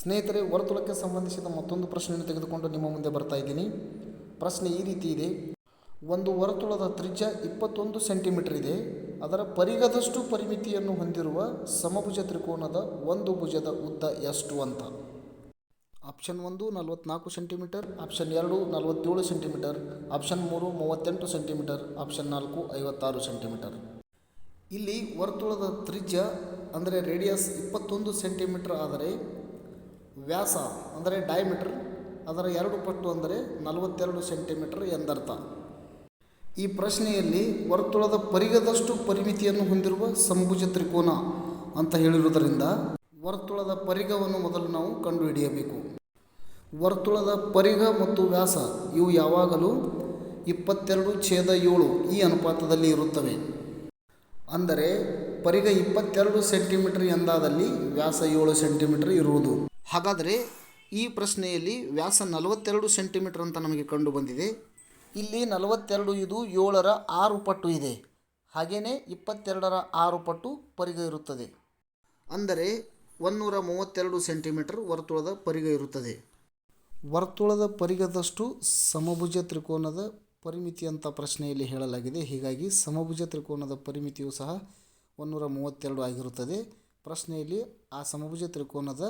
ಸ್ನೇಹಿತರೆ ವರ್ತುಳಕ್ಕೆ ಸಂಬಂಧಿಸಿದ ಮತ್ತೊಂದು ಪ್ರಶ್ನೆಯನ್ನು ತೆಗೆದುಕೊಂಡು ನಿಮ್ಮ ಮುಂದೆ ಬರ್ತಾ ಇದ್ದೀನಿ. ಪ್ರಶ್ನೆ ಈ ರೀತಿ ಇದೆ. ಒಂದು ವರ್ತುಳದ ತ್ರಿಜ್ಯ ಇಪ್ಪತ್ತೊಂದು ಸೆಂಟಿಮೀಟರ್ ಇದೆ. ಅದರ ಪರಿಗದಷ್ಟು ಪರಿಮಿತಿಯನ್ನು ಹೊಂದಿರುವ ಸಮಭುಜ ತ್ರಿಕೋನದ ಒಂದು ಭುಜದ ಉದ್ದ ಎಷ್ಟು ಅಂತ? ಆಪ್ಷನ್ ಒಂದು ನಲವತ್ನಾಲ್ಕು ಸೆಂಟಿಮೀಟರ್, ಆಪ್ಷನ್ ಎರಡು ನಲವತ್ತೇಳು ಸೆಂಟಿಮೀಟರ್, ಆಪ್ಷನ್ ಮೂರು ಮೂವತ್ತೆಂಟು ಸೆಂಟಿಮೀಟರ್, ಆಪ್ಷನ್ ನಾಲ್ಕು ಐವತ್ತಾರು ಸೆಂಟಿಮೀಟರ್. ಇಲ್ಲಿ ವರ್ತುಳದ ತ್ರಿಜ್ಯ ಅಂದರೆ ರೇಡಿಯಸ್ ಇಪ್ಪತ್ತೊಂದು ಸೆಂಟಿಮೀಟರ್ ಆದರೆ ವ್ಯಾಸ ಅಂದರೆ ಡಯಮೀಟ್ರ್ ಅದರ ಎರಡು ಪಟ್ಟು ಅಂದರೆ ನಲವತ್ತೆರಡು ಸೆಂಟಿಮೀಟರ್ ಎಂದರ್ಥ. ಈ ಪ್ರಶ್ನೆಯಲ್ಲಿ ವರ್ತುಳದ ಪರಿಗದಷ್ಟು ಪರಿಮಿತಿಯನ್ನು ಹೊಂದಿರುವ ಸಂಭುಜ ತ್ರಿಕೋನ ಅಂತ ಹೇಳಿರುವುದರಿಂದ ವರ್ತುಳದ ಪರಿಗವನ್ನು ಮೊದಲು ನಾವು ಕಂಡುಹಿಡಿಯಬೇಕು. ವರ್ತುಳದ ಪರಿಗ ಮತ್ತು ವ್ಯಾಸ ಇವು ಯಾವಾಗಲೂ ಇಪ್ಪತ್ತೆರಡು ಛೇದ ಏಳು ಈ ಅನುಪಾತದಲ್ಲಿ ಇರುತ್ತವೆ. ಅಂದರೆ ಪರಿಗ ಇಪ್ಪತ್ತೆರಡು ಸೆಂಟಿಮೀಟರ್ ಎಂದಾದಲ್ಲಿ ವ್ಯಾಸ ಏಳು ಸೆಂಟಿಮೀಟರ್ ಇರುವುದು. ಹಾಗಾದರೆ ಈ ಪ್ರಶ್ನೆಯಲ್ಲಿ ವ್ಯಾಸ ನಲವತ್ತೆರಡು ಸೆಂಟಿಮೀಟರ್ ಅಂತ ನಮಗೆ ಕಂಡು ಬಂದಿದೆ. ಇಲ್ಲಿ ನಲವತ್ತೆರಡು ಇದು ಏಳರ ಆರು ಪಟ್ಟು ಇದೆ. ಹಾಗೆಯೇ ಇಪ್ಪತ್ತೆರಡರ ಆರು ಪಟ್ಟು ಪರಿಗ ಇರುತ್ತದೆ. ಅಂದರೆ ಒಂನ್ನೂರ ಮೂವತ್ತೆರಡು ಸೆಂಟಿಮೀಟರ್ ವರ್ತುಳದ ಪರಿಗ ಇರುತ್ತದೆ. ವರ್ತುಳದ ಪರಿಗದಷ್ಟು ಸಮಭುಜ ತ್ರಿಕೋನದ ಪರಿಮಿತಿ ಅಂತ ಪ್ರಶ್ನೆಯಲ್ಲಿ ಹೇಳಲಾಗಿದೆ. ಹೀಗಾಗಿ ಸಮಭುಜ ತ್ರಿಕೋನದ ಪರಿಮಿತಿಯು ಸಹ ಒಂನ್ನೂರ ಮೂವತ್ತೆರಡು ಆಗಿರುತ್ತದೆ. ಪ್ರಶ್ನೆಯಲ್ಲಿ ಆ ಸಮಭುಜ ತ್ರಿಕೋನದ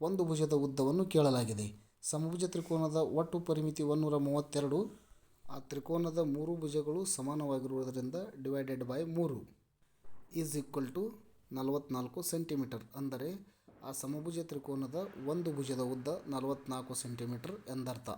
ಒಂದು ಭುಜದ ಉದ್ದವನ್ನು ಕೇಳಲಾಗಿದೆ. ಸಮಭುಜ ತ್ರಿಕೋನದ ಒಟ್ಟು ಪರಿಮಿತಿ ಒಂನ್ನೂರ ಮೂವತ್ತೆರಡು ಆ ತ್ರಿಕೋನದ ಮೂರು ಭುಜಗಳು ಸಮಾನವಾಗಿರುವುದರಿಂದ ಡಿವೈಡೆಡ್ ಬೈ ಮೂರು ಈಸ್ ಈಕ್ವಲ್ ಟು ನಲವತ್ತ್ನಾಲ್ಕು ಸೆಂಟಿಮೀಟರ್ ಅಂದರೆ ಆ ಸಮಭುಜ ತ್ರಿಕೋನದ ಒಂದು ಭುಜದ ಉದ್ದ ನಲವತ್ತ್ನಾಲ್ಕು ಸೆಂಟಿಮೀಟರ್ ಎಂದರ್ಥ.